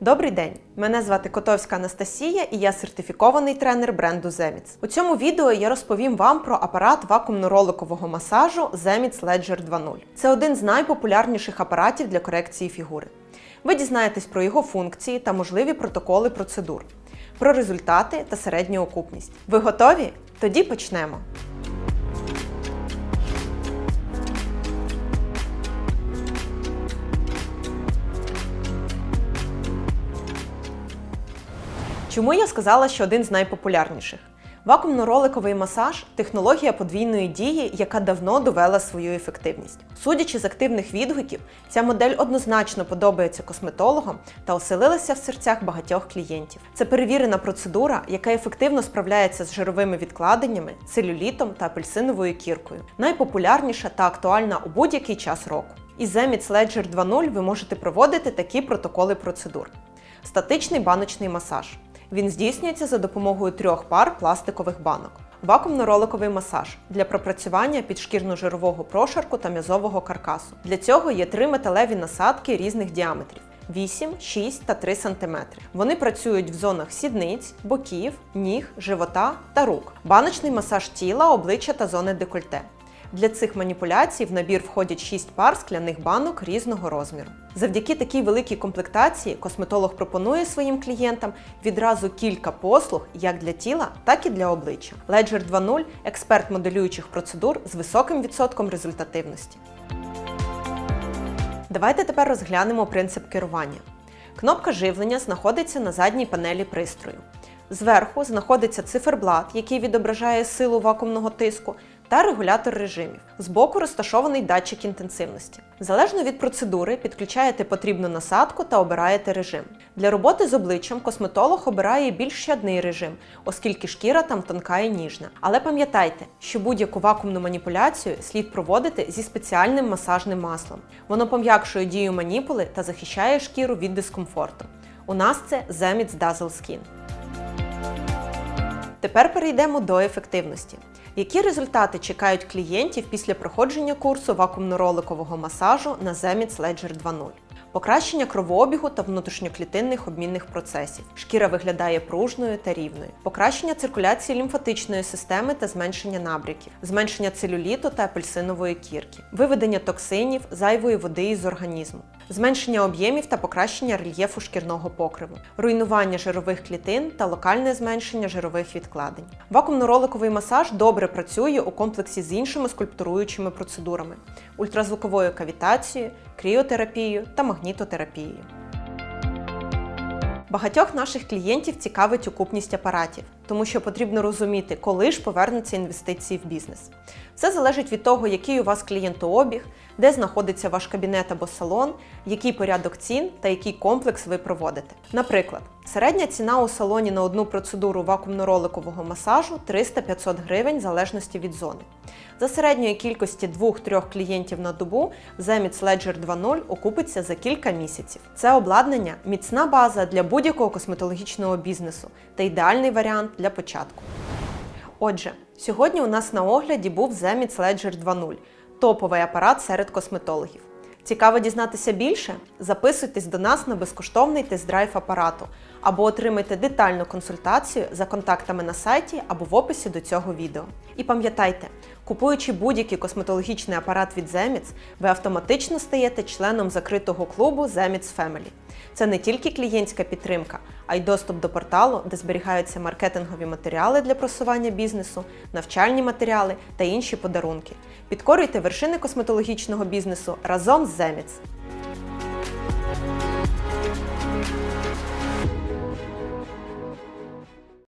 Добрий день! Мене звати Котовська Анастасія і я сертифікований тренер бренду Zemits. У цьому відео я розповім вам про апарат вакуумно-роликового масажу Zemits Ledger 2.0. Це один з найпопулярніших апаратів для корекції фігури. Ви дізнаєтесь про його функції та можливі протоколи процедур, про результати та середню окупність. Ви готові? Тоді почнемо. Чому я сказала, що один з найпопулярніших? Вакуумно-роликовий масаж технологія подвійної дії, яка давно довела свою ефективність. Судячи з активних відгуків, ця модель однозначно подобається косметологам та оселилася в серцях багатьох клієнтів. Це перевірена процедура, яка ефективно справляється з жировими відкладеннями, целюлітом та апельсиновою кіркою. Найпопулярніша та актуальна у будь-який час року. Із Zemits Ledger 2.0 ви можете проводити такі протоколи процедур: статичний баночний масаж. Він здійснюється за допомогою трьох пар пластикових банок. Вакуумно-роликовий масаж для пропрацювання підшкірно-жирового прошарку та м'язового каркасу. Для цього є три металеві насадки різних діаметрів. 8, 6 та 3 см. Вони працюють в зонах сідниць, боків, ніг, живота та рук. Баночний масаж тіла, обличчя та зони декольте. Для цих маніпуляцій в набір входять 6 пар скляних банок різного розміру. Завдяки такій великій комплектації косметолог пропонує своїм клієнтам відразу кілька послуг як для тіла, так і для обличчя. Ledger 2.0 – експерт моделюючих процедур з високим відсотком результативності. Давайте тепер розглянемо принцип керування. Кнопка живлення знаходиться на задній панелі пристрою. Зверху знаходиться циферблат, який відображає силу вакуумного тиску, та регулятор режимів. Збоку розташований датчик інтенсивності. Залежно від процедури, підключаєте потрібну насадку та обираєте режим. Для роботи з обличчям косметолог обирає більш щадний режим, оскільки шкіра там тонка і ніжна. Але пам'ятайте, що будь-яку вакуумну маніпуляцію слід проводити зі спеціальним масажним маслом. Воно пом'якшує дію маніпули та захищає шкіру від дискомфорту. У нас це Zemits Dazzle Skin. Тепер перейдемо до ефективності. Які результати чекають клієнтів після проходження курсу вакуумно-роликового масажу на Zemits Ledger 2.0? Покращення кровообігу та внутрішньоклітинних обмінних процесів. Шкіра виглядає пружною та рівною. Покращення циркуляції лімфатичної системи та зменшення набряків, зменшення целюліту та апельсинової кірки, виведення токсинів, зайвої води із організму, зменшення об'ємів та покращення рельєфу шкірного покриву, руйнування жирових клітин та локальне зменшення жирових відкладень. Вакуумно-роликовий масаж добре працює у комплексі з іншими скульптуруючими процедурами ультразвуковою кавітацією, кріотерапією та магнітотерапією. Багатьох наших клієнтів цікавить окупність апаратів, тому що потрібно розуміти, коли ж повернуться інвестиції в бізнес. Це залежить від того, який у вас клієнтообіг, де знаходиться ваш кабінет або салон, який порядок цін та який комплекс ви проводите. Наприклад, середня ціна у салоні на одну процедуру вакуумно-роликового масажу 300-500 гривень в залежності від зони. За середньої кількості 2-3 клієнтів на добу Zemits Ledger 2.0 окупиться за кілька місяців. Це обладнання міцна база для будь-якого косметологічного бізнесу та ідеальний варіант для початку. Отже, сьогодні у нас на огляді був Zemits Ledger 2.0 топовий апарат серед косметологів. Цікаво дізнатися більше? Записуйтесь до нас на безкоштовний тест-драйв апарату або отримайте детальну консультацію за контактами на сайті або в описі до цього відео. І пам'ятайте, купуючи будь-який косметологічний апарат від Zemits, ви автоматично стаєте членом закритого клубу Zemits Family. Це не тільки клієнтська підтримка, а й доступ до порталу, де зберігаються маркетингові матеріали для просування бізнесу, навчальні матеріали та інші подарунки. Підкорюйте вершини косметологічного бізнесу разом з Zemits.